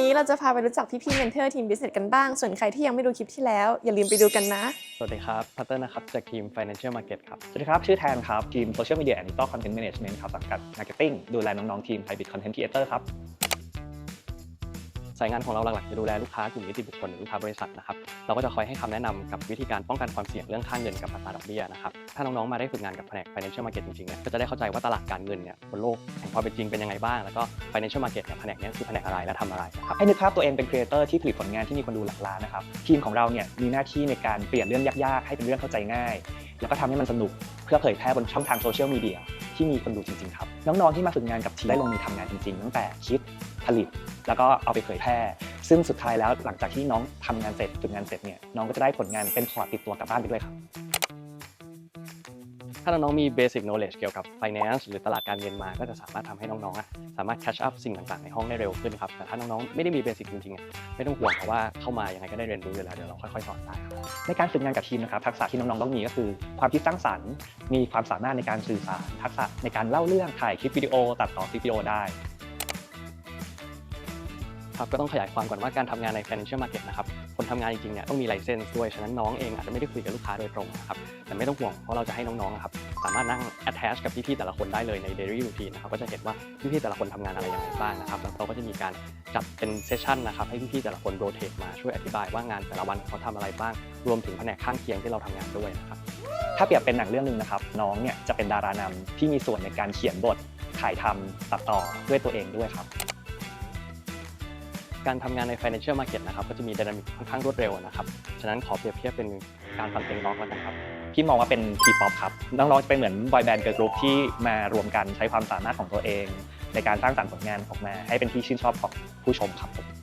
นี้เราจะพาไปรู้จักพี่ๆเมนเทอร์ทีมบิสเนสกันบ้าง ส่วนใครที่ยังไม่ดูคลิปที่แล้ว อย่าลืมไปดูกันนะ สวัสดีครับ พัตเตอร์นะครับ จากทีม Financial Market ครับ สวัสดีครับ ชื่อแทนครับ ทีม Social Media and Digital Content Management ครับสังกัด Marketing ดูแลน้องๆทีม Hybrid Content Creator ครับ สายงานของเราหลักๆจะดูแลลูกค้ากลุ่มนิติบุคคลหรือลูกค้าบริษัทนะครับเราก็จะคอยให้คำแนะนำกับวิธีการป้องกันความเสี่ยงเรื่องค่าเงินกับอัตราดอกเบี้ยนะครับถ้าน้องๆมาได้ฝึกงานกับแผนก Financial Market จริงๆเนี่ยก็จะได้เข้าใจว่าตลาดการเงินเนี่ยบนโลกแห่งความเป็นจริงเป็นยังไงบ้างแล้วก็ Financial Market เนี่ยแผนกนี้คือแผนกอะไรและทำอะไรนะครับให้นึกภาพตัวเองเป็นครีเอเตอร์ที่ผลิตผลงานที่มีคนดูหลักล้านนะครับทีมของเราเนี่ยมีหน้าที่ในการเปลี่ยนเรื่องยากๆ ให้เป็นเรื่องเข้าใจง่าย แล้วก็ทำให้มันสนุกเพื่อเผยแพร่บนช่องทางโซเชียลมีเดีย ที่มีคนดูจริงๆครับ น้องๆที่มาฝึกงานกับทีมได้ลงมือทำงานจริงๆ ตั้งแต่คิดผลิต แล้วก็เอาไปเผยแพร่ ซึ่งสุดท้ายแล้วหลังจากที่น้องทำงานเสร็จฝึกงานเสร็จเนี่ยน้องก็จะได้ผลงานเป็นขอร์ตติดตัวกลับบ้านไปด้วยครับ ถ้าน้องๆมี basic knowledge เกี่ยวกับ finance หรือตลาดการเงินมาก็จะสามารถทำให้น้องๆสามารถ catch up สิ่งต่างๆ ในห้องได้เร็วขึ้นครับแต่ถ้าน้องๆไม่ได้มี basic จริงๆอะไม่ต้องห่วงเพราะว่าเข้ามายังไงก็ได้เรียนรู้อยู่แล้วเดี๋ยวเราค่อยๆสอนได้ครับในการฝึกงานกับทีมนะครับทักษะที่น้องๆต้องมีก็คือ ความคิดสร้างสรรค์ มีความสามารถในการสื่อสารทักษะในการเล่าเรื่องถ่ายคลิปวิดีโอตัดต่อคลิปวิดีโอได้ ครับก็ต้องขยายความก่อนว่าการทำงานใน financial market นะครับคนทำงานจริงๆเนี่ยต้องมี license ด้วยฉะนั้นน้องเองอาจจะไม่ได้คุยกับลูกค้าโดยตรงนะครับแต่ไม่ต้องห่วงเพราะเราจะให้น้องๆครับสามารถนั่ง attach กับพี่ๆแต่ละคนได้เลยใน daily routine นะครับก็จะเห็นว่าพี่ๆแต่ละคนทำงานอะไรยังไงบ้างนะครับแล้วเราก็จะมีการจัดเป็นเซสชันนะครับให้พี่ๆแต่ละคน rotate มาช่วยอธิบายว่างานแต่ละวันเขาทำอะไรบ้าง รวมถึงแผนกข้างเคียงที่เราทำงานด้วยนะครับถ้าเปรียบเป็นหนังเรื่องหนึ่งนะครับน้องเนี่ยจะเป็นดารานำที่มีส่วนในการเขียนบทถ่ายทำตัดต่อด้วยตัวเองด้วยครับ การทำงานใน financial market นะครับก็จะมี dynamic ค่อนข้างรวดเร็วนะครับฉะนั้นขอเปรียบเทียบเป็นการฟังเพลงร็อกแล้วกันครับ พี่มองว่าเป็นทีป๊อปครับ น้องๆจะเป็นเหมือนบอยแบนด์เกิร์ลกรุ๊ปที่มารวมกันใช้ความสามารถของตัวเอง ในการสร้างสรรค์ผลงานออกมา ให้เป็นที่ชื่นชอบของผู้ชมครับผม